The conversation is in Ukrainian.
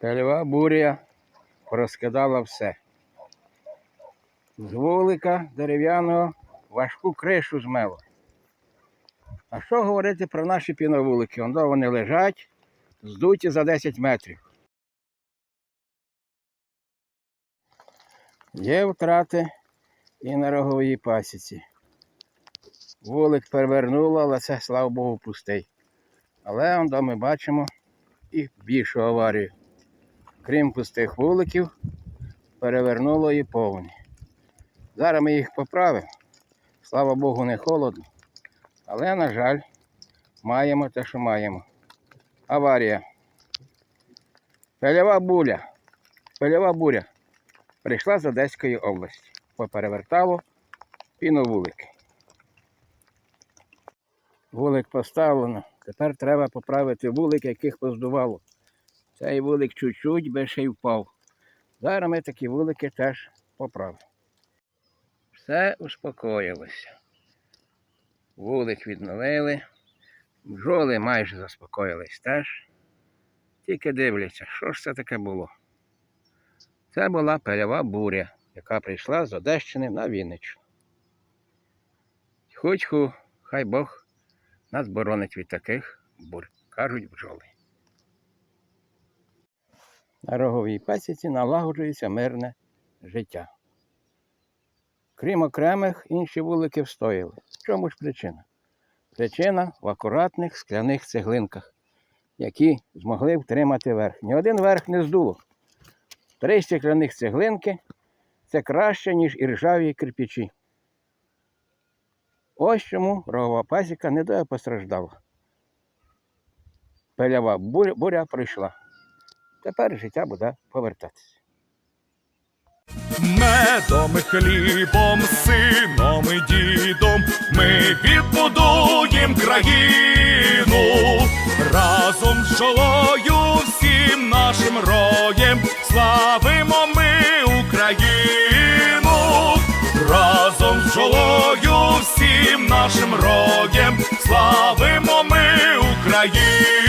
Польова буря розкидала все. З вулика дерев'яного важку кришу змело. А що говорити про наші піновулики? Ондо вони лежать, здуті за 10 метрів. Є втрати і на роговій пасіці. Вулик перевернуло, але це, слава Богу, пустий. Але ми бачимо і більшу аварію. Крім пустих вуликів, перевернуло і повні. Зараз ми їх поправимо. Слава Богу, не холодно. Але, на жаль, маємо те, що маємо. Аварія. Польова буря. Польова буря. Прийшла з Одеської області. Поперевертало піновулики. Вулик поставлено. Тепер треба поправити вулик, яких поздувало. Цей вулик чуть-чуть би ще й впав. Зараз ми такі вулики теж поправимо. Все успокоїлося. Вулик відновили. Бджоли майже заспокоїлись теж. Тільки дивляться, що ж це таке було. Це була польова буря, яка прийшла з Одещини на Вінниччину. Хоч хай Бог нас боронить від таких бур, кажуть бджоли. На роговій пасіці налагоджується мирне життя. Крім окремих, інші вулики встояли. В чому ж причина? Причина в акуратних скляних цеглинках, які змогли втримати верх. Ні один верх не здуло. Три стекляних цеглинки це краще, ніж іржаві кирпичі. Ось чому рогова пасіка не дуже постраждала. Пилява буря, пройшла. Тепер життя буде повертатися. Медом, хлібом, сином і дідом ми відбудуєм країну разом з жолою всім нашим роєм славимо ми Україну, разом з жолою всім нашим роєм славимо ми Україну.